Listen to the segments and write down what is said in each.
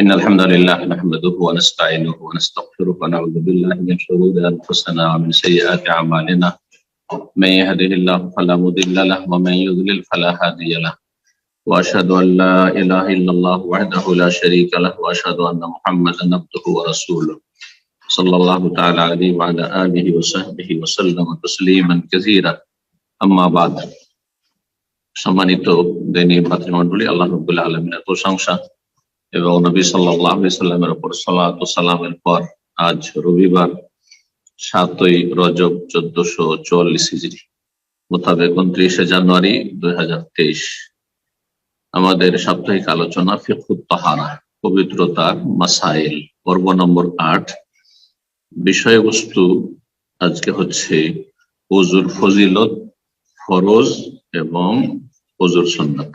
إن الحمد لله نحمده ونستعينه ونستغفره ونعوذ بالله من شرور أنفسنا ومن سيئات أعمالنا. من يهده الله فلا مضل له ومن يضلل فلا هادي له. وأشهد أن لا إله إلا الله وحده لا شريك له وأشهد أن محمدا عبده ورسوله. صلى الله تعالى عليه وعلى آله وصحبه وسلم تسليما كثيرا. أما بعد সম্মানিত দেনী ভাতৃমণ্ডলী আল্লাহ রবুল্লা আলমিনের প্রশংসা এবং নবী সাল্লামের উপর সালাত সালামের পর আজ রবিবার সাতই রজব চোদ্দশো চুয়াল্লিশ হিজড়ি মোতাবেক উনত্রিশে জানুয়ারি দুই হাজার তেইশ। আমাদের সাপ্তাহিক আলোচনা ফিকুত তাহারা পবিত্রতার মাসাইল, পর্ব নম্বর আট। বিষয়বস্তু আজকে হচ্ছে ফজিলত, ফরজ এবং ওজুর সন্ন্যত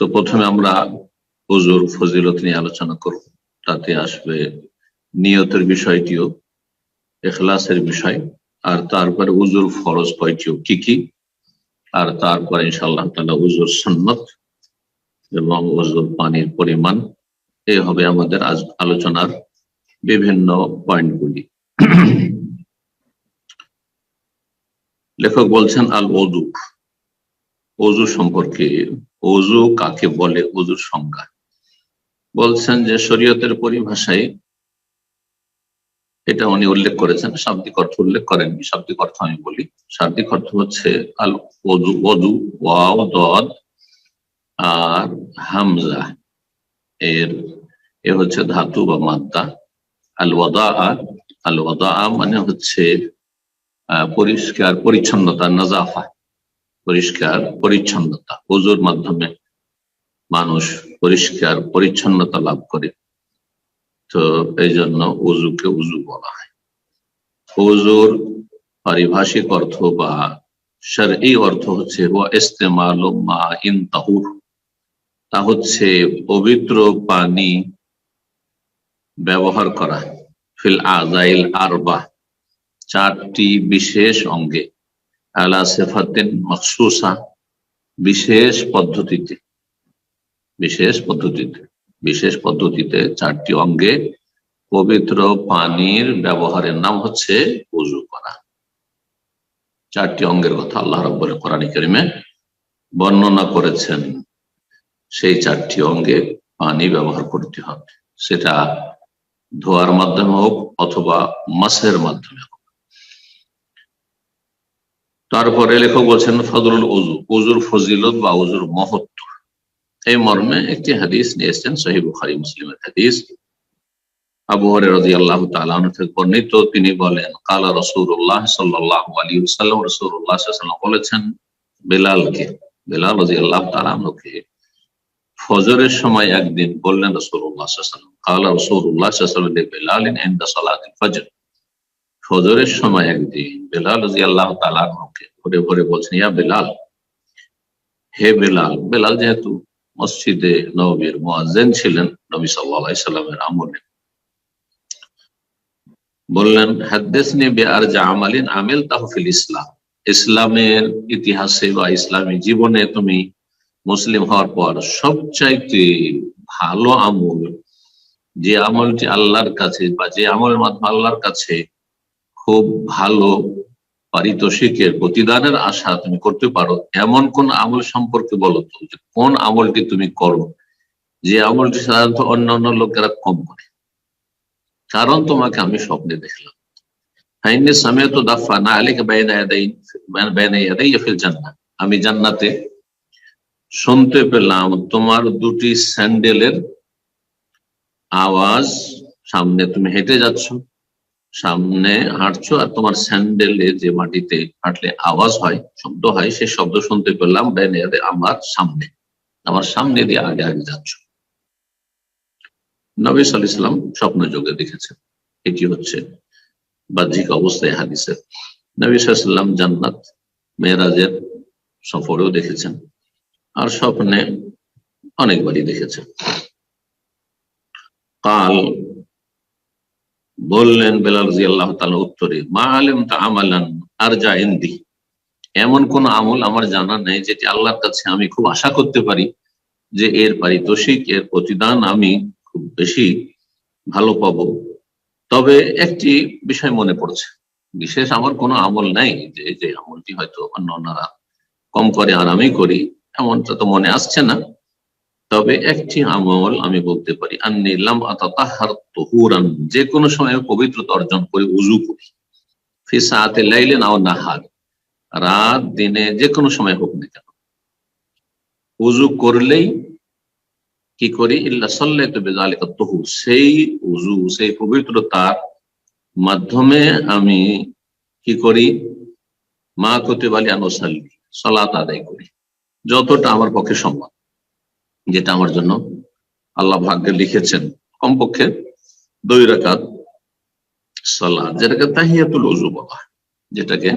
তো প্রথমে আমরা হুজুর ফজিলত নিয়ে আলোচনা করব। তাতে আসবে নিয়তের বিষয়টিও, এখলাসের বিষয়, আর তারপরে উজুর ফরজ কয়টিও, কি কি? আর তারপরে ইনশাল্লাহ তালা উজুর সন্নত এবং উজুর পানির পরিমাণ, এ হবে আমাদের আজ আলোচনার বিভিন্ন পয়েন্টগুলি। লেখক বলছেন আল ওদু ওজু সম্পর্কে অজু কাকে বলে? অজুর সংজ্ঞা। বলছেন যে শরীয়তের পরিভাষায় এটা উনি উল্লেখ করেছেন, শাব্দিক অর্থ উল্লেখ করেননি, শাব্দিক অর্থ আমি বলি। শাব্দিক অর্থ হচ্ছে আল ওদু ওদু ওয়াও, দদ আর হামজা। এর, এ হচ্ছে ধাতু বা মাদ্দা আল ওয়াদা আল ওয়াদা মানে হচ্ছে পরিষ্কার, পরিচ্ছন্নতা, নাজাফা। পরিষ্কার পরিচ্ছন্নতা। পুজোর মাধ্যমে মানুষ পরিষ্কার পরিচ্ছন্নতা লাভ করে। তো এই জন্য উজুকে উজু বলা হয়। উজুর পারিভাষিক অর্থ বা সার এই অর্থ হচ্ছে ইস্তেমাল মা ইন তাহুর। তা হচ্ছে পবিত্র পানি ব্যবহার করা। ফিল আজাইল আরবা চারটি বিশেষ অঙ্গে। আলা সেফাতেন মখসুসা, বিশেষ পদ্ধতিতে বিশেষ পদ্ধতিতে বিশেষ পদ্ধতিতে চারটি অঙ্গে পবিত্র পানির ব্যবহারের নাম হচ্ছে উজু করা। চারটি অঙ্গের কথা আল্লাহ রব্বর কোরআন করিমে বর্ণনা করেছেন। সেই চারটি অঙ্গে পানি ব্যবহার করতে হবে। সেটা ধোয়ার মাধ্যমে হোক অথবা মাসের মাধ্যমে হোক। তারপরে লেখক বলছেন ফজলুল উজু, উজুর ফজিলত বা উজুর মহত্ব এই মর্মে একটি হাদিস নিয়ে এসছেন বুখারি, মুসলিমের হাদিস। রাজি আল্লাহ বর্ণিত, তিনি বলেন, কালা রসুল্লাহ সাল্লাহ আলী সাল্লাম রসুল্লাহ বলেছেন, বেলালকে, বেলাল রাজি আল্লাহ তালানকে ফজরের সময় একদিন বললেন রসুল্লাহ কালা রসুল্লাহ সাল্লাম ইন সালাত ফজর। ফজরের সময় একদিন বেলাল আল্লাহ তালাকে ভরে ভরে বলছেন, ইয়া বেলাল, হে বেলাল বেলাল যেহেতু মসজিদে নবীর মোয়াজেন ছিলেন, নবী সাল্লাহ সাল্লামের আমলে, বললেন হাদ্দেসনি বেআর যা আমালিন আমেল তাহফিল ইসলাম। ইসলামের ইতিহাসে বা ইসলামী জীবনে তুমি মুসলিম হওয়ার পর সবচাইতে ভালো আমল, যে আমলটি আল্লাহর কাছে বা যে আমলের মাধ্যমে আল্লাহর কাছে খুব ভালো পারিতোষিকের প্রতিদানের আশা তুমি করতে পারো। এমন কোন আমল সম্পর্কে বলো তো, যে কোন আমলটি তুমি করো, যে আমলটি সাধারণত অন্য অন্য লোকেরা কম করে। কারণ তোমাকে আমি স্বপ্নে দেখলাম। আমি জান্নাতে শুনতে পেলাম তোমার দুটি স্যান্ডেলের আওয়াজ, সামনে তুমি হেঁটে যাচ্ছ। সামনে হাঁটছো আর তোমার স্যান্ডেলে যে মাটিতে হাঁটলে আওয়াজ হয়, শব্দ হয়, সে শব্দ শুনতে পেলাম আমার সামনে। আমার সামনে দিয়ে আগে আগে যাচ্ছ। নবী সাল স্বপ্ন যোগে দেখেছেন। এটি হচ্ছে বাহ্যিক অবস্থায় হাদিসের। নবী সাল্লাম জান্নাত, মেয়েরাজের সফরেও দেখেছেন। আর স্বপ্নে অনেকবারই দেখেছেন। কাল বললেন বেলাল আল্লাহ উত্তরে, মা আলেম তা আমালান আর যা ইন্দি। এমন কোন আমল আমার জানা নেই যেটি আল্লাহর কাছে আমি খুব আশা করতে পারি যে এর পারিতোষিক, এর প্রতিদান আমি খুব বেশি ভালো পাবো। তবে একটি বিষয় মনে পড়ছে, বিশেষ আমার কোনো আমল নাই যে যে আমলটি হয়তো অন্য অন্যরা কম করে আর আমি করি, এমনটা তো মনে আসছে না। তবে একটি আমল আমি বলতে পারি আন্নিলাম তহুরান যে কোনো সময় পবিত্রতা অর্জন করে উজু করি। ফিসাতে লাইলে নাও নাহার, রাত, দিনে যে কোনো সময় হোক না কেন। উজু করলেই কি করি? ইল্লা সাল্লাইতু বিযালিকা তহু, সেই উজু সেই পবিত্রতার মাধ্যমে আমি কি করি? মা কতিবালি আনুসাল্লি, সলাত আদায় করি, যতটা আমার পক্ষে সম্ভব। যেটা আমার জন্য আল্লাহ ভাগ্যে লিখেছেন। কমপক্ষে দুই রাকাত সালাত যেটাকে তাহিয়াতুল উজু বলা যেটাকে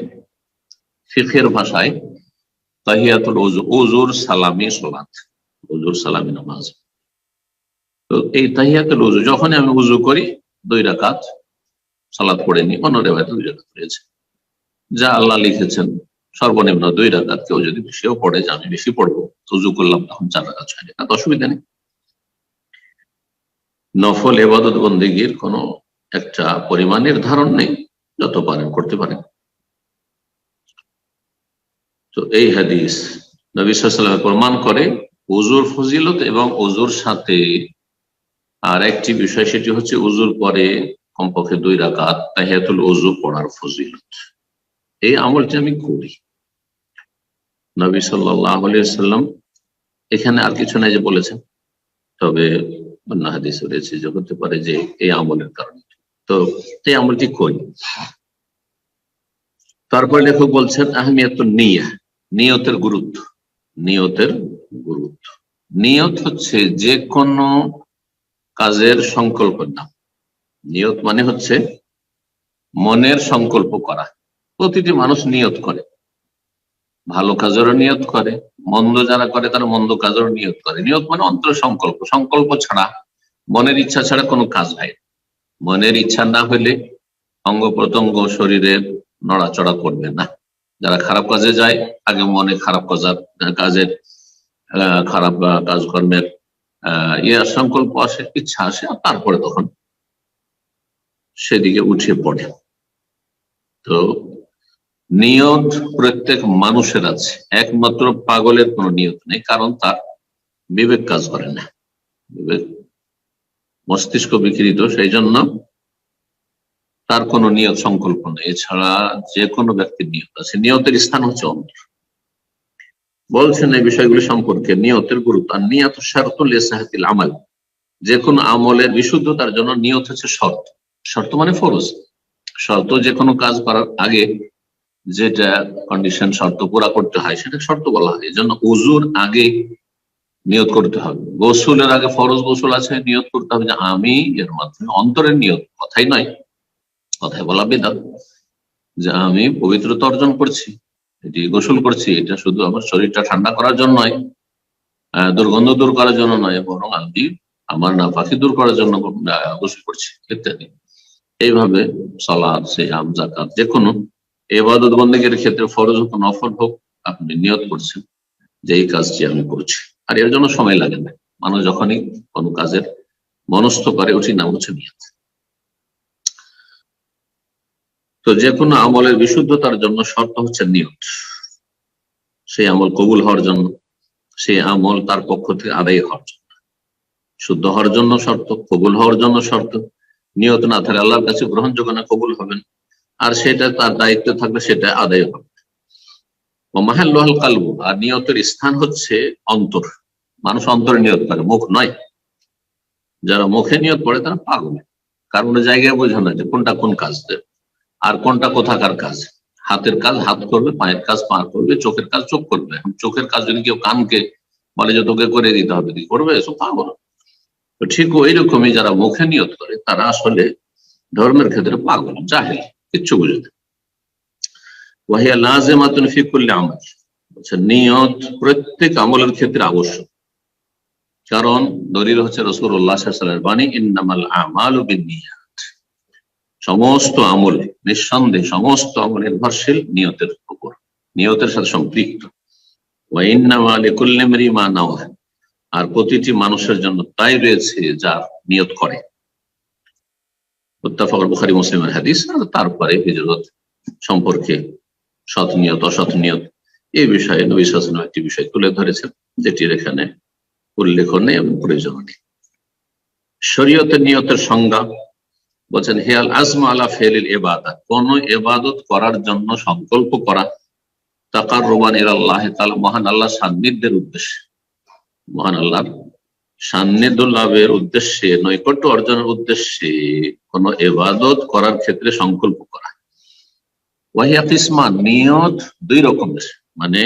ফিফের ভাষায় তাহিয়াতুল উজু উজুর সালামি সালাত উজুর সালামি নামাজ। তো এই তাহিয়াতুল উজু যখনই আমি উজু করি, দুই রাকাত সালাত পড়ে নি, অন্য রেবায়তে দুই রাকাত রয়েছে। যা আল্লাহ লিখেছেন সর্বনিম্ন দুই রাকাত কেউ যদি বেশিও পড়ে, যে আমি বেশি পড়ব উজু করলাম, তখন চার রাকাত ছয় রাকাত অসুবিধা নেই। নফল এবাদত বন্দিগির কোনো একটা পরিমাণ নির্ধারণ নেই, যত পারেন করতে পারেন। তো এই হাদিস নবী সাল্লাম প্রমাণ করে উজুর ফজিলত এবং উজুর সাথে আর একটি বিষয়, সেটি হচ্ছে উজুর পরে কমপক্ষে দুই রাকাত তাহিয়াতুল উজু পড়ার ফজিলত। এই আমলটি আমি করি। নবী সাল্লাম এখানে আর কিছু নাই যে বলেছেন। তবে হাদিস রয়েছে যে হতে পারে যে এই আমলের কারণে। তো এই আমলটি করি। তারপর লেখক বলছেন, আহমিয়াত নিয়া, নিয়তের গুরুত্ব। নিয়তের গুরুত্ব। নিয়ত হচ্ছে যে কোনো কাজের সংকল্পের নাম। নিয়ত মানে হচ্ছে মনের সংকল্প করা। প্রতিটি মানুষ নিয়ত করে। ভালো কাজেরও নিয়ত করে, মন্দ যারা করে তারা মন্দ কাজেরও নিয়ত করে। নিয়ত মানে অন্তর সংকল্প সংকল্প ছাড়া মনের ইচ্ছা ছাড়া কোনো কাজ হয় না। মনের ইচ্ছা না হলে অঙ্গ প্রত্যঙ্গ শরীরের নড়াচড়া করবে না। যারা খারাপ কাজে যায়, আগে মনে খারাপ কাজার খারাপ কাজকর্মের ইয়ে সংকল্প আসে, ইচ্ছা আসে, আর তারপরে তখন সেদিকে উঠে পড়ে। তো নিয়ত প্রত্যেক মানুষের আছে। একমাত্র পাগলের কোনো নিয়ত নেই, কারণ তার বিবেক কাজ করে না। বিবেক মস্তিষ্ক বিকৃত সেই জন্য তার কোনো নিয়ত সংকল্প নেই। এছাড়া যে কোনো ব্যক্তির নিয়ত আছে। নিয়তের স্থান হচ্ছে অন্তর বলছেন এই বিষয়গুলি সম্পর্কে নিয়তের গুরুত্ব। আর নিয়ত শর্তুল ইসাহাতিল আমাল। যে কোনো আমলের বিশুদ্ধতার জন্য নিয়ত হচ্ছে শর্ত। শর্ত মানে ফরজ। শর্ত যে কোনো কাজ করার আগে যেটা কন্ডিশন শর্ত পুরা করতে হয়, সেটা শর্ত বলা হয়। এই জন্য উজুর আগে নিয়ত করতে হবে। গোসলের আগে ফরজ গোসল আছে, নিয়ত করতে হবে যে আমি এর মাধ্যমে অন্তরের নিয়ত, কথাই নয়। কথায় বলা বেদাত। যে আমি পবিত্রতা অর্জন করছি, এটি গোসল করছি, এটা শুধু আমার শরীরটা ঠান্ডা করার জন্য নয় দুর্গন্ধ দূর করার জন্য নয়, বরং আমি আমার না পাখি দূর করার জন্য গোসল করছি, ইত্যাদি। এইভাবে সলাদ সিয়াম জাকাত যে কোনো এবাদত বন্দীগের ক্ষেত্রে ফরজ হোক, নফল হোক, আপনি নিয়ত করছেন যে এই কাজটি আমি করছি। আর এর জন্য সময় লাগে না। মানুষ যখনই কোনো কাজের মনস্থ করে ওটির নাম হচ্ছে নিয়ত। তো যে কোনো আমলের বিশুদ্ধতার জন্য শর্ত হচ্ছে নিয়ত। সেই আমল কবুল হওয়ার জন্য, সেই আমল তার পক্ষ থেকে আদায় হওয়ার জন্য। শুদ্ধ হওয়ার জন্য শর্ত, কবুল হওয়ার জন্য শর্ত। নিয়ত না থাকলে আল্লাহর কাছে গ্রহণযোগ্য না, কবুল হবেন আর সেটা তার দায়িত্ব থাকলে সেটা আদায় হবে। ও মাহাল্লাল কালবু, আর নিয়তের স্থান হচ্ছে অন্তর। মানুষ অন্তরে নিয়ত করে, মুখ নয়। যারা মুখে নিয়ত করে, তারা পাগল। কারণ জায়গায় বোঝা না যে কোনটা কোন কাজ দেবে, আর কোনটা কোথাকার কাজ। হাতের কাজ হাত করবে, পায়ের কাজ পা করবে, চোখের কাজ চোখ করবে। চোখের কাজ যদি কেউ কানকে বলে যে তোকে করে দিতে হবে তুই করবে? এসব পাগল। তো ঠিক ওই রকমই যারা মুখে নিয়ত করে, তারা আসলে ধর্মের ক্ষেত্রে পাগল, জাহেল। কিচ্ছু বুঝে ওয়াহিয়া লাজেমাতুন ফি আমল। বলছে, নিয়ত প্রত্যেক আমলের ক্ষেত্রে আবশ্যক। কারণ দলিল হচ্ছে বাণী, ইন্নামাল আমাল সমস্ত আমল নিঃসন্দেহে সমস্ত আমল নির্ভরশীল নিয়তের উপর, নিয়তের সাথে সম্পৃক্ত। আর প্রতিটি মানুষের জন্য তাই রয়েছে যা নিয়ত করে। মুত্তাফাকুল বুখারী মুসলিমের হাদিস তারপরে হিজরত সম্পর্কে সৎ নিয়ত অসৎ নিয়ত এই বিষয়ে নবী শাসন একটি বিষয় তুলে ধরেছেন, যেটির এখানে উল্লেখ নেই এবং প্রয়োজন নেই। শরীয়তের নিয়তের সংজ্ঞা বলছেন হেয়াল আজমা আলা ফেলিল এবাদত কোন এবাদত করার জন্য সংকল্প করা তাকার রোবান আল্লাহ তালা মহান আল্লাহ সান্নিধ্যের উদ্দেশ্যে। মহান আল্লাহ সান্নিধ্য লাভের উদ্দেশ্যে, নৈকট্য অর্জনের উদ্দেশ্যে কোন এবাদত করার ক্ষেত্রে সংকল্প করা। ওয়াহিয়া কিসমা নিয়ত দুই রকমের মানে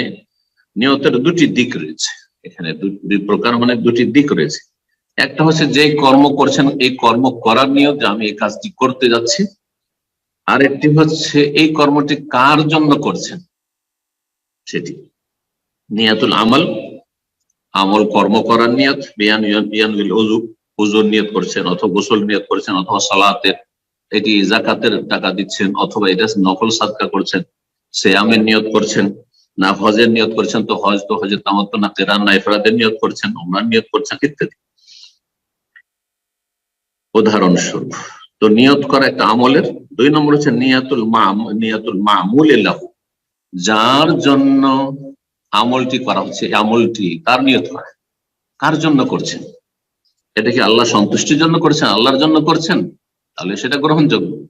নিয়তের দুটি দিক রয়েছে। এখানে দুই প্রকার মানে দুটি দিক রয়েছে। একটা হচ্ছে যে কর্ম করছেন, এই কর্ম করার নিয়ত আমি এই কাজটি করতে যাচ্ছি। আর একটি হচ্ছে এই কর্মটি কার জন্য করছেন? সেটি নিয়াতুল আমল আমল কর্ম করার নিয়ত, বিয়ান উজুর নিয়ত করছেন অথবা গোসল নিয়ত করছেন অথবা সালাতের, এটি জাকাতের টাকা দিচ্ছেন অথবা এটা নকল সাদকা করছেন সে আমের নিয়ত করছেন, না হজের নিয়ত করছেন, তো হজ তো হজের তামত না কেরান, না ইফরাদের নিয়ত করছেন ওমরান নিয়ত করছেন, ইত্যাদি। উদাহরণস্বরূপ, তো নিয়ত করা একটা আমলের, দুই নম্বর হচ্ছে নিয়াতুল মা নিয়াতুল মামুল লাহু যার জন্য আমলটি করা হচ্ছে আমলটি তার নিয়ত করা কার জন্য করছেন? এটা কি আল্লাহ সন্তুষ্টির জন্য করছেন, আল্লাহর জন্য করছেন? তাহলে সেটা গ্রহণযোগ্য।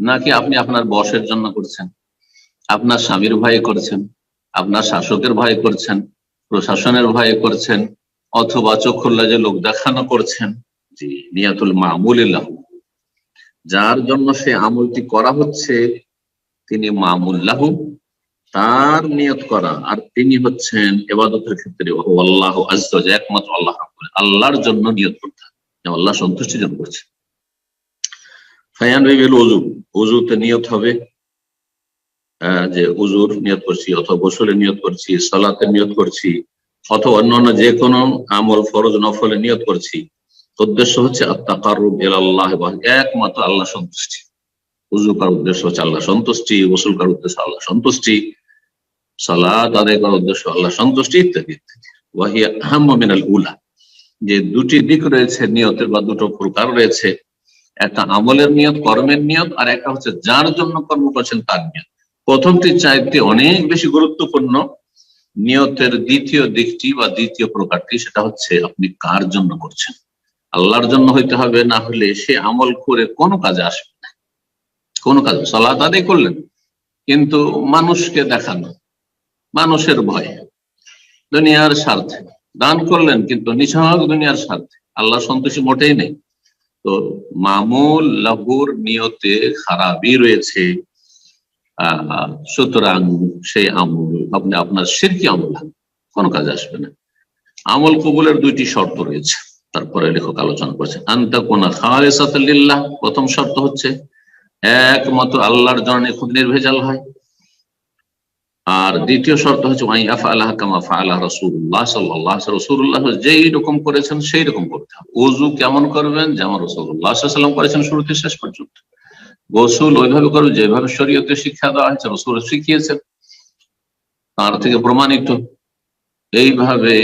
নাকি আপনি আপনার বসের জন্য করছেন? আপনার স্বামীর ভয়ে করছেন? আপনার শাসকের ভয়ে করছেন? প্রশাসনের ভয়ে করছেন? অথবা চক্ষুল্লা যে লোক দেখানো করছেন? জি, নিয়াতুল মামুলিল্লাহ। যার জন্য সে আমলটি করা হচ্ছে, তিনি মামুল্লাহ তার নিয়ত করা। আর তিনি হচ্ছেন এবাদতের ক্ষেত্রে আল্লাহ আজ একমাত্র আল্লাহ আল্লাহর জন্য নিয়ত করতে হবে। আল্লাহ সন্তুষ্টির জন্য করছে। ফায়ান গেল অজু অজুতে নিয়ত হবে। যে উজুর নিয়ত করছি অথবা গোসলের নিয়ত করছি, সালাতের নিয়ত করছি, অথবা অন্যান্য যে কোনো আমল, ফরজ নফলে নিয়ত করছি। উদ্দেশ্য হচ্ছে আত্মা আত্মাকারুব আল্লাহ একমাত্র আল্লাহ সন্তুষ্টি। উজু কার উদ্দেশ্য হচ্ছে আল্লাহ সন্তুষ্টি, গোসল কার উদ্দেশ্য আল্লাহ সন্তুষ্টি। সালাত আদায় করার উদ্দেশ্য আল্লাহ সন্তুষ্টি ইত্যাদি। ইত্যাদি ওয়াহিয়া উলা। যে দুটি দিক রয়েছে নিয়তের বা দুটো প্রকার রয়েছে। একটা আমলের নিয়ত, কর্মের নিয়ত, আর একটা হচ্ছে যার জন্য কর্ম করছেন তার নিয়ত। প্রথমটি চাইতে অনেক বেশি গুরুত্বপূর্ণ। নিয়তের দ্বিতীয় দিকটি বা দ্বিতীয় প্রকারটি সেটা হচ্ছে আপনি কার জন্য করছেন। আল্লাহর জন্য হইতে হবে, না হলে সে আমল করে কোনো কাজে আসবে না। কোনো কাজ সলাত আদায় করলেন, কিন্তু মানুষকে দেখানো মানুষের ভয়ে। দুনিয়ার স্বার্থে। দান করলেন, কিন্তু নিছক দুনিয়ার স্বার্থে। আল্লাহ সন্তোষী মোটেই নেই। তো মামুল লাহুর নিয়তে খারাপই রয়েছে। সুতরাং সেই আমল, আপনি আপনার সিরকি আমল কোনো কাজে আসবে না। আমল কবুলের দুইটি শর্ত রয়েছে। তারপরে লেখক আলোচনা করছে। আন্তা কোনা খালেসাতিল্লাহ প্রথম শর্ত হচ্ছে, একমাত্র আল্লাহর জন্য খুব নির্ভেজাল হয়। আর দ্বিতীয় শর্ত হচ্ছে রসুল্লাহ সাল্লাহ রসুল্লাহ যেই রকম করেছেন, সেই রকম করতে হবে। ওজু কেমন করবেন, যেমন রসুল্লাহ সাল্লাম করেছেন শুরুতে শেষ পর্যন্ত। গোসুল ওইভাবে করবেন, যেভাবে শরীয়তে শিক্ষা দেওয়া হয়েছে, রসুল শিখিয়েছেন। তার থেকে প্রমাণিত, এইভাবে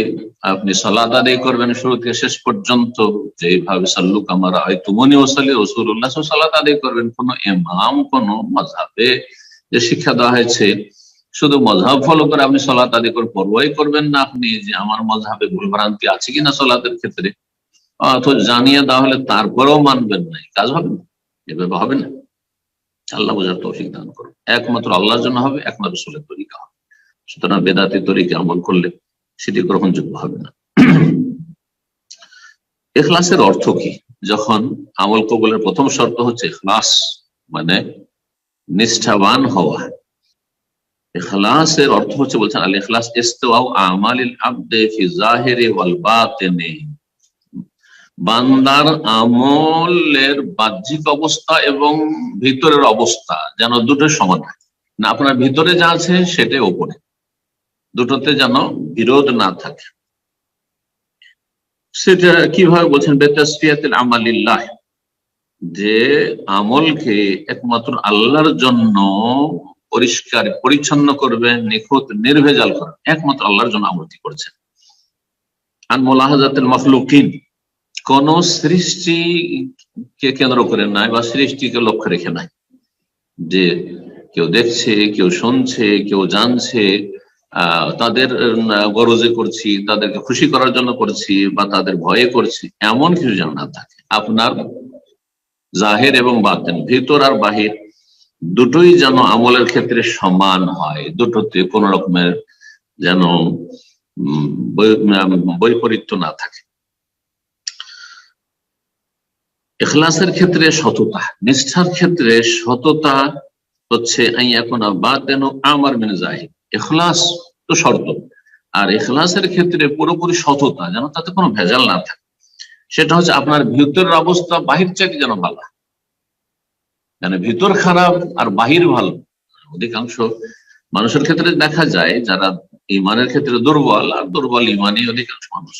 আপনি সালাদ আদায় করবেন শুরু থেকে শেষ পর্যন্ত। যেভাবে সাল্লুক আমার হয়তো মনি ওসালি রসুল্লাহ সালাদ আদায় করবেন। কোন এমাম কোন মজাবে যে শিক্ষা দেওয়া হয়েছে শুধু মজাব ফলো করে আপনি সলাত আদি করে, পরোয়াই করবেন না আপনি যে আমার মজাবে ভুল ভ্রান্তি আছে কিনা সলাতের ক্ষেত্রে? অথচ জানিয়ে দেওয়া হলে তারপরেও মানবেন না কাজ হবে না, এভাবে হবে না। আল্লাহ বোঝার তৌফিক দান করুন। একমাত্র আল্লাহর জন্য হবে, একমাত্র রসুলের তরিকা হবে। সুতরাং বেদাতি তরিকে আমল করলে সেটি গ্রহণযোগ্য হবে না। এখলাসের অর্থ কি? যখন আমল কবলের প্রথম শর্ত হচ্ছে এখলাস মানে নিষ্ঠাবান হওয়া। এখলাসের অর্থ হচ্ছে বলছেন, আল ইখলাস ইস্তাও আমালিল আবদে ফি জাহিরি ওয়াল বাতিনি। বান্দার আমলের বাহ্যিক অবস্থা এবং ভিতরের অবস্থা যেন দুটো সমান থাকে না, আপনার ভিতরে যা আছে সেটাই ওপরে। দুটোতে যেন বিরোধ না থাকে। সেটা কীভাবে বলছেন? বেতাসফিয়াতিল আমালিল্লাহ। যে আমলকে একমাত্র আল্লাহর জন্য পরিষ্কার, পরিচ্ছন্ন করবে, নিখুঁত, নির্ভেজাল করবে। একমাত্র আল্লাহর জন্য আমলটি করছেন। আন মোলাহাজাতের মখলুকিন, কোন সৃষ্টিকে কেন্দ্র করে নাই বা সৃষ্টিকে লক্ষ্য রেখে নাই যে কেউ দেখছে, কেউ শুনছে, কেউ জানছে তাদের গরজে করছি, তাদেরকে খুশি করার জন্য করছি বা তাদের ভয়ে করছি, এমন কিছু যেন না থাকে। আপনার জাহের এবং বাতেন, ভিতর আর বাহির দুটোই যেন আমলের ক্ষেত্রে সমান হয়। দুটোতে কোন রকমের যেন বৈপরীত্য না থাকে। এখলাসের ক্ষেত্রে সততা, নিষ্ঠার ক্ষেত্রে সততা হচ্ছে আমার মেনে যায় এখলাস তো শর্ত। আর এখলাসের ক্ষেত্রে পুরোপুরি সততা, যেন তাতে কোনো ভেজাল না থাকে। সেটা হচ্ছে আপনার ভিতরের অবস্থা, বাহির চাকে যেন ভালো। মানে ভিতর খারাপ আর বাহির ভালো। অধিকাংশ মানুষের ক্ষেত্রে দেখা যায় যারা ইমানের ক্ষেত্রে দুর্বল, আর দুর্বল ইমানই অধিকাংশ মানুষ।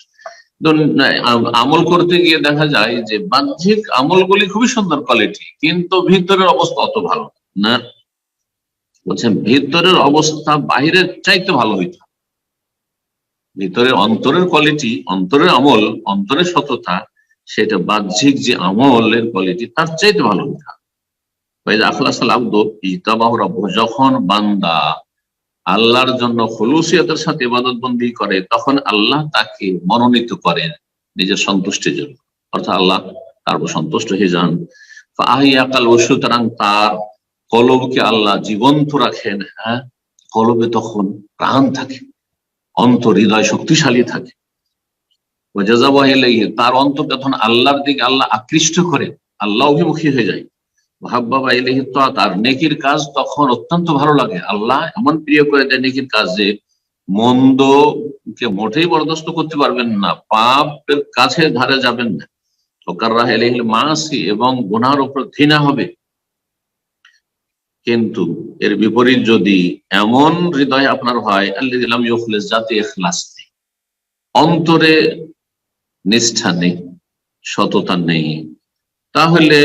আমল করতে গিয়ে দেখা যায় যে বাহ্যিক আমলগুলি খুবই সুন্দর কোয়ালিটি কিন্তু ভিতরের অবস্থা অত ভালো না। বলছেন, ভিতরের অবস্থা বাহিরের চাইতে ভালো হইতে। ভিতরের অন্তরের কোয়ালিটি অন্তরের আমল, অন্তরের সততা, সেটা বাহ্যিক যে আমলের কোয়ালিটি তার চাইতে ভালো হইতে। যখন বান্দা আল্লাহর জন্য খলুসিয়তের সাথে ইবাদত বন্দি করে, তখন আল্লাহ তাকে মনোনীত করেন নিজের সন্তুষ্টির জন্য। অর্থাৎ আল্লাহ তার সন্তুষ্ট হয়ে যান। আহিয়াকাল সুতরাং তার কলবকে আল্লাহ জীবন্ত রাখেন হ্যাঁ? কলবে তখন প্রাণ থাকে, অন্তর হৃদয় শক্তিশালী থাকে। তার অন্তর তখন আল্লাহর দিকে আল্লাহ আকৃষ্ট করে, আল্লাহ অভিমুখী হয়ে যায়। তার নেকির কাজ তখন অত্যন্ত ভালো লাগে। আল্লাহ এমন প্রিয় করে দেয় নেকির কাজ যে, মন্দকে মোটেই বরদাস্ত করতে পারবেন না, পাপের কাছে ধারে যাবেন না। মাসি এবং গুনার উপর ঘৃণা হবে। কিন্তু এর বিপরীত যদি এমন হৃদয় আপনার হয় আল্লাহ দিলাম ইউখলেস যাতে এখলাস নেই। অন্তরে নিষ্ঠা নেই, সততা নেই। তাহলে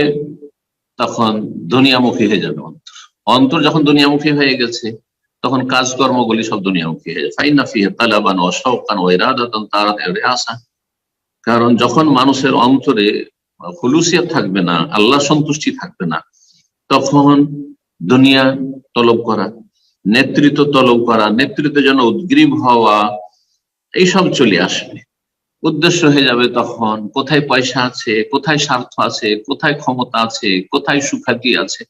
তখন দুনিয়ামুখী হয়ে যাবে অন্তর। অন্তর যখন দুনিয়ামুখী হয়ে গেছে, তখন কাজকর্মগুলি সব দুনিয়ামুখী হয়ে যায় ফাইনা ফিহে তালাবান ও ইরাদাতান আসা কারণ যখন মানুষের অন্তরে খুলুসিয়া থাকবে না, আল্লাহ সন্তুষ্টি থাকবে না, তখন দুনিয়া তলব করা, নেতৃত্ব তলব করা নেতৃত্বের জন্য উদ্গ্রীব হওয়া, এইসব চলে আসবে। উদ্দেশ্য হয়ে যাবে তখন। কোথায় পয়সা আছে, কোথায় স্বার্থ আছে, কোথায় ক্ষমতা আছে, কোথায় সুখ্যাতি আছে।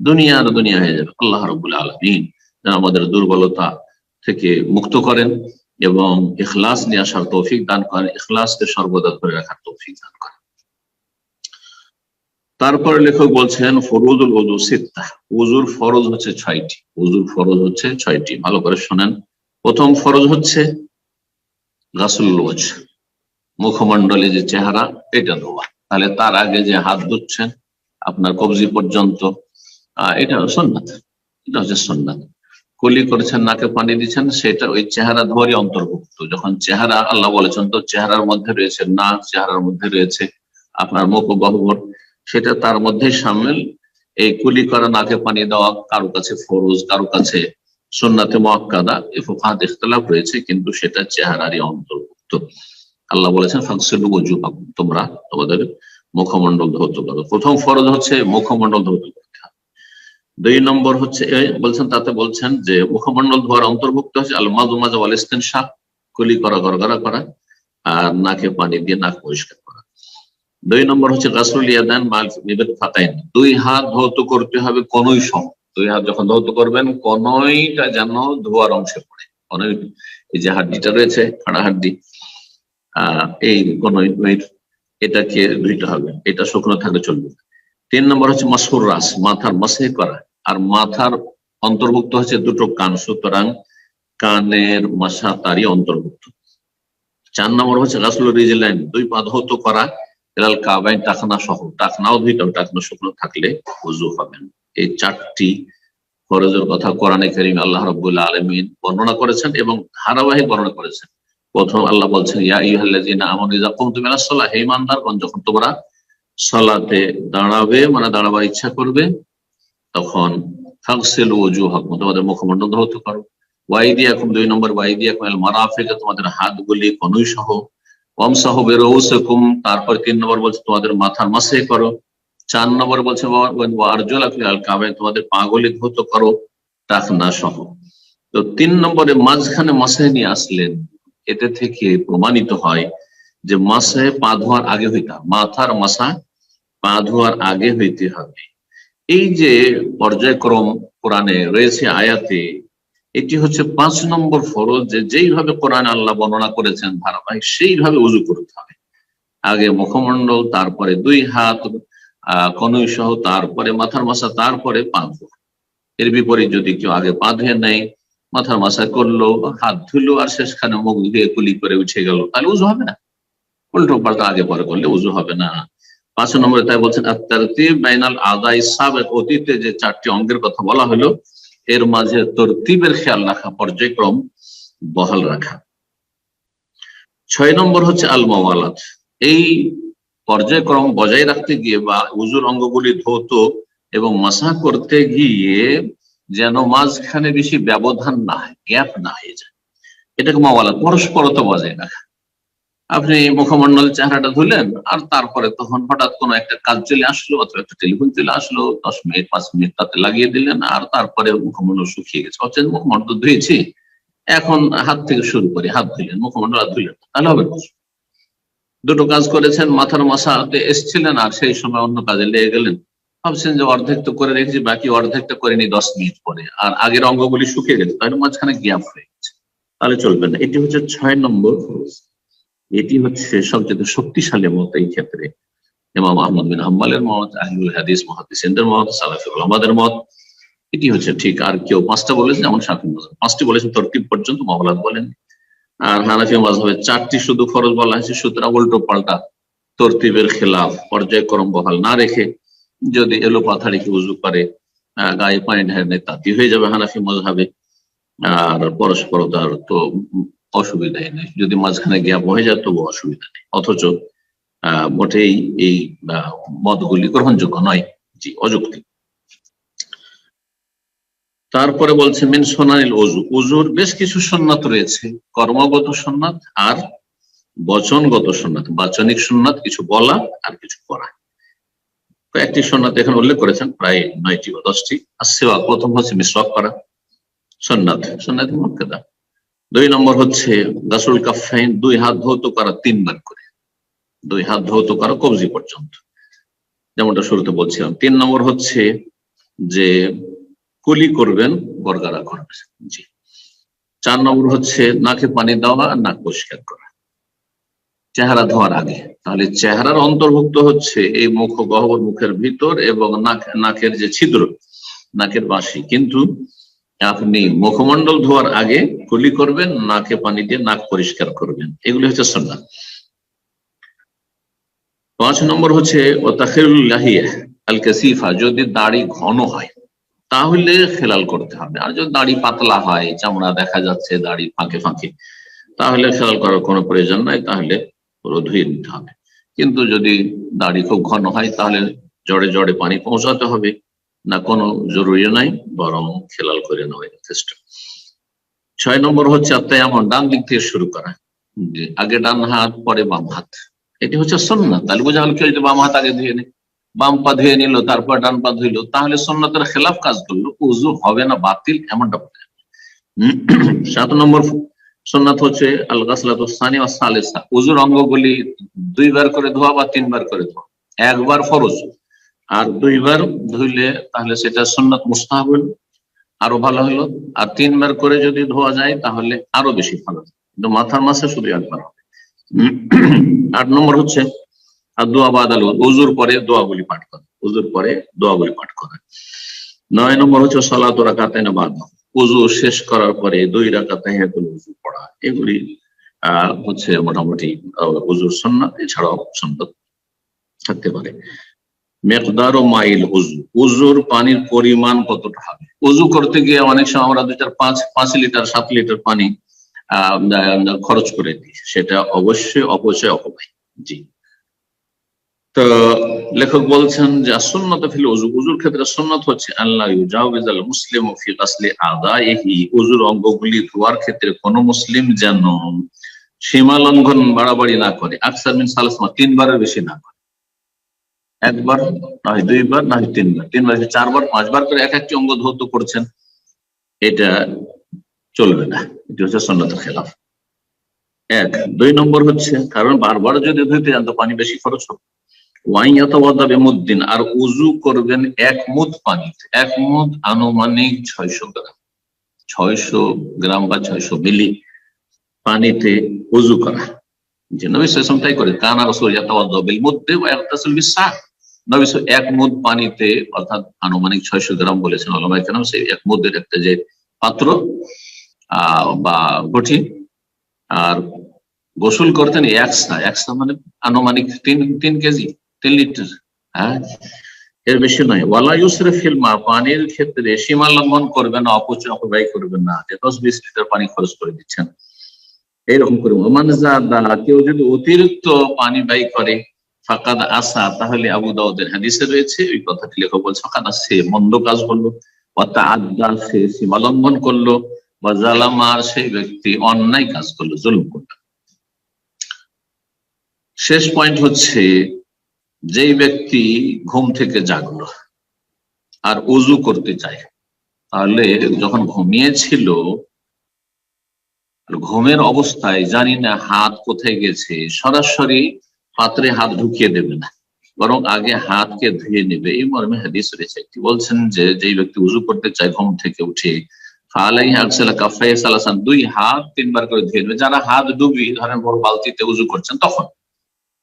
দুনিয়া দুনিয়া হয়ে যাবে। আল্লাহ রবুল আলমিন আমাদের দুর্বলতা থেকে মুক্ত করেন এবং ইখলাস নিয়ে আসার তৌফিক দান করেন। ইখলাসকে সর্বদা ধরে রাখার তৌফিক দান করেন। তারপরে লেখক বলছেন, ফরুজুল ওজু সিত্তা। উজুর ফরজ হচ্ছে ছয়টি। উজুর ফরজ হচ্ছে ছয়টি। ভালো করে শোনেন। প্রথম ফরজ হচ্ছে গাছুল ওজ মুখমন্ডলে যে চেহারা, এটা ধোয়া তাহলে তার আগে যে হাত ধুচ্ছেন, আপনার কবজি পর্যন্ত এটা সন্ন্যাত এটা হচ্ছে সন্ন্যাত কলি করেছেন, নাকে পানি দিচ্ছেন, সেটা ওই চেহারা ধোয়ারই অন্তর্ভুক্ত। যখন চেহারা, আল্লাহ বলেছেন, তো চেহারার মধ্যে রয়েছে নাক, চেহারার মধ্যে রয়েছে আপনার মুখ গহ্বর। সেটা তার মধ্যে সামিল। এই কুলি করা, নাকে পানি দেওয়া কারও কাছে ফরোজ, কারও কাছে সন্নাতে মহাক্কাদা ফাহাদ ইখতলাফ রয়েছে, কিন্তু সেটা চেহারারই অন্তর্ভুক্ত। আল্লাহ বলেছেন ফাকসিলু তোমরা তোমাদের মুখমন্ডল ধৌত করো। প্রথম ফরজ হচ্ছে মুখমন্ডল ধৌত করতে দুই নম্বর হচ্ছে বলছেন, তাতে বলছেন যে মুখমন্ডল ধোয়ার অন্তর্ভুক্ত হচ্ছে আল মাজু মাজা ওয়াল শাহ কুলি করা, গড়গড়া করা, আর নাকে পানি দিয়ে নাক পরিষ্কার করা। দুই নম্বর হচ্ছে গাছরুল ইয়াদান মাল নিবেদ ফাতাইন। দুই হাত ধৌত করতে হবে কোনই সম। দুই হাত যখন ধৌত করবেন, কোনইটা যেন ধোয়ার অংশে পড়ে। কোনই এই যে হাড্ডিটা রয়েছে, খাড়া হাড্ডি এই কোনই এটাকে ধুইতে হবে। এটা শুকনো থাকলে চলবে। তিন নম্বর হচ্ছে মাসুর রাস, মাথার মাসে করা। আর মাথার অন্তর্ভুক্ত হচ্ছে দুটো কান, সুতরাং কানের মাসা তারই অন্তর্ভুক্ত। চার নম্বর হচ্ছে গাছুল রিজলাইন দুই পা ধৌত করা, এলাল কাবাইন টাকনা সহ। টাকনাও ধুইতে হবে টাকনা শুকনো থাকলে উজু হবেন এই চারটি ফরজের কথা কোরআনে করিম আল্লাহ রব্বুল্লাহ আলমিন বর্ণনা করেছেন এবং ধারাবাহিক বর্ণনা করেছেন। প্রথম আল্লাহ বলছেন, ইয়া ইহাল্লাযিনা আমানু ইযা কুমতুম ইলাস সালাহ হে যখন তোমরা সালাতে দাঁড়াবে মানে দাঁড়াবার ইচ্ছা করবে, তখন ফাগসিলু ওজুহাকুম তোমাদের মুখমণ্ডল ধৌত করো। ওয়াইদিয়াকুম দুই নম্বর ওয়াইদিয়াকুম আল মারাফিক তোমাদের হাতগুলি কনুই সহ ওয়ামসাহু বিরউসিকুম, তারপর তিন নম্বর বলছে, তোমাদের মাথার মাসে করো। চার নম্বর বলছে আরজুলাকুম আল কাবাইন তোমাদের পাগুলি ধৌত করো টাকনা সহ তো তিন নম্বরে মাঝখানে মাসে নিয়ে আসলেন। এতে থেকে প্রমাণিত হয় যে মাসে পা ধোয়ার আগে হইতে, মাথার মাসা পা ধোয়ার আগে হইতে হবে। এই যে পর্যায়ক্রম কোরআনে রয়েছে আয়াতে, এটি হচ্ছে পাঁচ নম্বর ফরজ যে যেইভাবে কোরআন আল্লাহ বর্ণনা করেছেন ধারাবাহিক, সেইভাবে উজু করতে হবে। আগে মুখমণ্ডল, তারপরে দুই হাত কনুই সহ তারপরে মাথার মাসা, তারপরে পা ধোয়া। এর বিপরীত যদি কেউ আগে পা ধুয়ে নেয় মাথার মাসা করল, হাত ধুলো আর শেষখানে মুখ ধুয়ে কুলি করে উঠে গেল। তাহলে উজু হবে না। উল্টো পাল্টা আগে পরে করলে উজু হবে না। পাঁচ নম্বরে তাই বলছেন আত্মারতিব বাইনাল আদাই সাবেক অতীতে যে চারটি অঙ্গের কথা বলা হলো, এর মাঝে তরতিবের খেয়াল রাখা পর্যায়ক্রম বহাল রাখা। ছয় নম্বর হচ্ছে আল মাওয়ালাত এই পর্যায়ক্রম বজায় রাখতে গিয়ে বা উজুর অঙ্গগুলি ধৌত এবং মাসা করতে গিয়ে যেন মাঝখানে বেশি ব্যবধান না হয় গ্যাপ না হয়ে যায় এটাকে মাওয়ালাত পরস্পরতা বজায় রাখা। আপনি মুখমন্ডল চেহারাটা ধুলেন আর তারপরে তখন হঠাৎ কোনো একটা কাজ চলে আসলো, অথবা একটা টেলিফোন চলে আসলো, দশ মিনিট, পাঁচ মিনিট তাতে লাগিয়ে দিলেন, আর তারপরে মুখমন্ডল শুকিয়ে গেছে। অথচ মুখমন্ডল ধুয়েছি, এখন হাত থেকে শুরু করি হাত ধুলেন মুখমন্ডল আর ধুলেন তাহলে হবে দুটো কাজ করেছেন, মাথার মাসাতে এসছিলেন, আর সেই সময় অন্য কাজে লেগে গেলেন। ভাবছেন যে অর্ধেক তো করে রেখেছি, বাকি অর্ধেকটা করে নি দশ মিনিট পরে। আর আগের অঙ্গগুলি শুকিয়ে গেছে, তাহলে মাঝখানে গ্যাপ হয়ে গেছে। তাহলে চলবে না। এটি হচ্ছে ছয় নম্বর। এটি হচ্ছে সবচেয়ে শক্তিশালী মত এই ক্ষেত্রে। ইমাম আহমদ বিন হাম্বালের মত, আহলুল হাদিস মহাদিসের মত, সালাফি আমাদের মত। এটি হচ্ছে ঠিক, আর কেউ পাঁচটা বলেছে, যেমন শাফি মজাব পাঁচটি বলেছেন তরতিব পর্যন্ত মহলাদ বলেন আর হানাফি মাঝহবে চারটি শুধু ফরজ বলা হয়েছে, সুতরাং উল্টো পাল্টা তরতিবের খেলাফ, পর্যায়ক্রম বহাল না রেখে যদি এলো পাথারিকে উজু করে গায়ে পানি ঢেলে, তাতে হয়ে যাবে হানাফি মজাবে আর পরস্পরতার তো অসুবিধাই নেই। যদি মাঝখানে গ্যাপ হয়ে যায়, তবু অসুবিধা নেই। অথচ মোটেই এই মতগুলি গ্রহণযোগ্য নয়, জি অযুক্তি তারপরে বলছে, মেন সোনানিল অজু অজুর বেশ কিছু সন্ন্যত রয়েছে, কর্মগত সন্ন্যত আর বচনগত সন্ন্যত বাচনিক সন্ন্যত কিছু বলা আর কিছু করা। কয়েকটি সন্ন্যত এখানে উল্লেখ করেছেন, প্রায় নয়টি বা দশটি। আর সেবা প্রথম হচ্ছে মিসওয়াক করা, সন্ন্যত। সন্ন্যত মক্কেদা দুই নম্বর হচ্ছে গাসুল কাফাইন দুই হাত ধৌত করা, তিনবার করে। দুই হাত ধৌত করা কবজি পর্যন্ত। যেমনটা শুরুতে বলছিলাম। তিন নম্বর হচ্ছে যে কুলি করবেন গরগারা করবেন। জি। চার নম্বর হচ্ছে নাকে পানি দেওয়া আর নাক পরিষ্কার করা। চেহারা ধোয়ার আগে। তাহলে চেহারার অন্তর্ভুক্ত হচ্ছে এই মুখ, গহ্বর মুখের ভিতর এবং নাক, নাকের যে ছিদ্র, নাকের বাঁশি। কিন্তু আপনি মুখমণ্ডল ধোয়ার আগে কুলি করবেন, নাকে পানি দিয়ে নাক পরিষ্কার করবেন। এগুলি হচ্ছে সন্না পাঁচ নম্বর হচ্ছে ও তাখিরুল্লাহিয়া আল কাসিফা যদি দাড়ি ঘন হয়, তাহলে খেলাল করতে হবে। আর যদি দাড়ি পাতলা হয়, চামড়া দেখা যাচ্ছে দাড়ি ফাঁকে ফাঁকে, তাহলে খেলাল করার কোনো প্রয়োজন নাই। তাহলে পুরো ধুয়ে নিতে হবে কিন্তু যদি দাড়ি খুব ঘন হয়, তাহলে জড়ে জড়ে পানি পৌঁছাতে হবে। না, কোনো জরুরি নাই, বরং খেলাল করে নেওয়া যথেষ্ট। ছয় নম্বর হচ্ছে আত্মায় এমন, ডান দিক থেকে শুরু করা। আগে ডান হাত, পরে বাম হাত। এটি হচ্ছে সন্ন্যত তাহলে বোঝা গেল কেউ যদি বাম হাত আগে ধুয়ে নেয়, বাম পা ধুয়ে নিল, তারপর ডান পা ধুইলো, তাহলে সন্ন্যতের খেলাফ কাজ করল। উজু হবে না, বাতিল, এমনটা সাত নম্বর সন্ন্যত হচ্ছে আল গাসলাতানি ও সালেসা। উজুর অঙ্গগুলি দুইবার করে ধোয়া বা তিনবার করে ধোয়া। একবার ফরজ আর দুইবার ধুইলে তাহলে সেটা সন্ন্যত মুস্তাহাব হলো আরও ভালো হলো। আর তিনবার করে যদি ধোয়া যায় তাহলে আরও বেশি ভালো। কিন্তু মাথার মাসে শুধু একবার হবে। আট নম্বর হচ্ছে আর দোয়া বাদাল উজুর পরে দোয়াগুলি পাঠ করা। উজুর পরে দোয়াগুলি পাঠ করা। নয় নম্বর হচ্ছে সলাত রাকাতে না বাদ উজু শেষ করার পরে দুই রাখা রাকাতে উজু পড়া, এগুলি হচ্ছে মোটামুটি উজুর সন্ন্যত এছাড়াও সন্ন্যত থাকতে পারে। মেকদার ও মাইল উজু, উজুর পানির পরিমাণ কতটা হবে? উজু করতে গিয়ে অনেক সময় আমরা দুই চার পাঁচ পাঁচ লিটার, সাত লিটার পানি খরচ করে দিই, সেটা অবশ্যই, অপচয় অপব্যয়, জি। তো লেখক বলছেন যে সুন্নত ফিল উজু উজুর ক্ষেত্রে সুন্নত হচ্ছে আল্লাহ ইউজাউজাল মুসলিম ফি আসলে আদাইহি উজুর অঙ্গগুলি ধোয়ার ক্ষেত্রে কোন মুসলিম যেন সীমা লঙ্ঘন বাড়াবাড়ি না করে। আকসার মিন সালাসমা তিনবারের বেশি না করে। একবার, নয় দুইবার, নয় তিনবার। তিনবার চারবার, পাঁচবার করে এক একটি অঙ্গ ধৌত করছেন, এটা চলবে না। এটা হচ্ছে সন্ন্যতের খেলাফ। এক। দুই নম্বর হচ্ছে, কারণ বারবার যদি ধুইতে যান তো পানি বেশি খরচ হবে। ওয়াইয়াতাওয়াদাবেমুদ্দিন আর উজু করবেন এক মুদ পানিতে এক মুদ আনুমানিক ছয়শো গ্রাম ছয়শো গ্রাম বা ছয়শো মিলি পানিতে উজু করা। যে নবী তাই করে, কানা রসুল ইয়াতাওয়াদাবিল মুদ্দে ওয়ায়াতাসিল বিসাক নবী এক মুদ পানিতে, অর্থাৎ আনুমানিক ছয়শো গ্রাম বলেছেন আলমাই কেন সেই এক মুদের একটা যে পাত্র বা ঘটি, আর গোসল করতেন একসা একসা মানে আনুমানিক তিন তিন কেজি। লিটার হ্যাঁ? এর বেশি নয়। ওয়ালা ইউসরে ফিল্মা পানির ক্ষেত্রে সীমা লঙ্ঘন করবেন না, অপচয় অপব্যয় করবে না। যে দশ বিশ লিটার পানি খরচ করে দিচ্ছেন। এইরকম করে ওমান কেউ যদি অতিরিক্ত পানি ব্যয় করে, ফাঁকাদ আসা, তাহলে আবু দাউদের হাদিসে রয়েছে ওই কথাটি লেখক বলছে, ফাঁকাদ সে মন্দ কাজ করল, বা অর্থাৎ আড্ডা সে সীমা লঙ্ঘন করল, বা জালামার সেই ব্যক্তি অন্যায় কাজ করল, জুলুম করল। শেষ পয়েন্ট হচ্ছে যেই ব্যক্তি ঘুম থেকে জাগলো আর উজু করতে চায়, তাহলে যখন ঘুমিয়েছিল, ঘুমের অবস্থায় জানি না হাত কোথায় গেছে, সরাসরি পাত্রে হাত ঢুকিয়ে দেবে না, বরং আগে হাতকে ধুয়ে নেবে। এই মর্মে হাদিস রয়েছে। একটি বলছেন যে, যেই ব্যক্তি উজু করতে চায় ঘুম থেকে উঠে দুই হাত তিনবার করে ধুয়ে নেবে। যারা হাত ডুবি ধরেন বড় বালতিতে উজু করছেন, তখন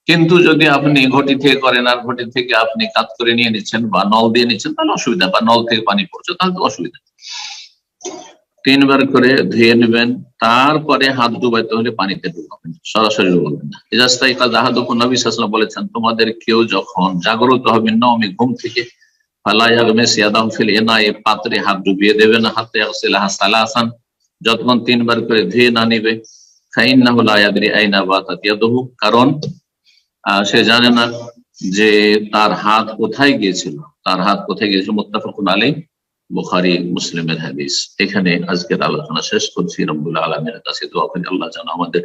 কিন্তু যদি আপনি ঘটি থেকে করেন আর ঘটি থেকে আপনি কাত করে নিয়ে নিচ্ছেন বা নল দিয়ে নিচ্ছেন, তাহলে অসুবিধা বা নল থেকে পানি পড়ছে, তাহলে অসুবিধা। তিনবার করে ধুয়ে নেবেন, তারপরে হাত ডুবাইতে হলে পানিতে ডুবাবেন, সরাসরি ডুবাবেন না। এজাস্তাই কাজ আহাদুক নবী সাসলাম বলেছেন, তোমাদের কেউ যখন জাগ্রত হবে, নবমী ঘুম থেকে পাত্রে হাত ডুবিয়ে দেবে না, হাতে সালাসান, যতক্ষণ তিনবার করে ধুয়ে না নিবে খাইন না হলো আয়াদি আইনা বা কারণ সে জানে না যে তার হাত কোথায় গিয়েছিল। তার হাত কোথায় গিয়েছিল মোত্তাফাকুন আলী বুখারি, মুসলিমের হাদিস। এখানে আজকের আলোচনা শেষ করছি। রব্বুল আলমের কাছে দোয়া করি, আল্লাহ যেন আমাদের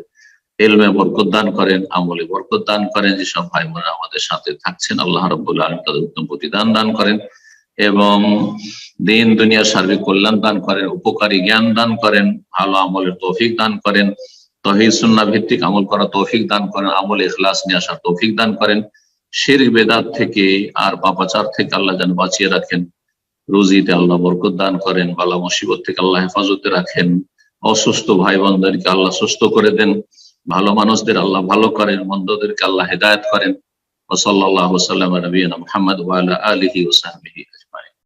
এলমে বরকত দান করেন, আমলে বরকত দান করেন, যেসব ভাই বোনেরা আমাদের সাথে থাকছেন, আল্লাহ রব্বুল আলম তাদের উত্তম প্রতিদান দান করেন এবং দিন, দুনিয়ার সার্বিক কল্যাণ দান করেন, উপকারী জ্ঞান দান করেন, ভালো আমলের তৌফিক দান করেন। তহিদ সুন্না ভিত্তিক আমল করা তৌফিক দান করেন, আমল ইখলাস নিয়ে আসার তৌফিক দান করেন। শির বেদাত থেকে আর পাপাচার থেকে আল্লাহ যেন বাঁচিয়ে রাখেন। রুজিতে আল্লাহ বরকত দান করেন, বালা মুসিবত থেকে আল্লাহ হেফাজতে রাখেন। অসুস্থ ভাই বোনদেরকে আল্লাহ সুস্থ করে দেন। ভালো মানুষদের আল্লাহ ভালো করেন, মন্দদেরকে আল্লাহ হেদায়ত করেন। ওসল্লাহ সাল্লাম নবীনা মোহাম্মদ ওয়ালা আলহি ওসাহবিহি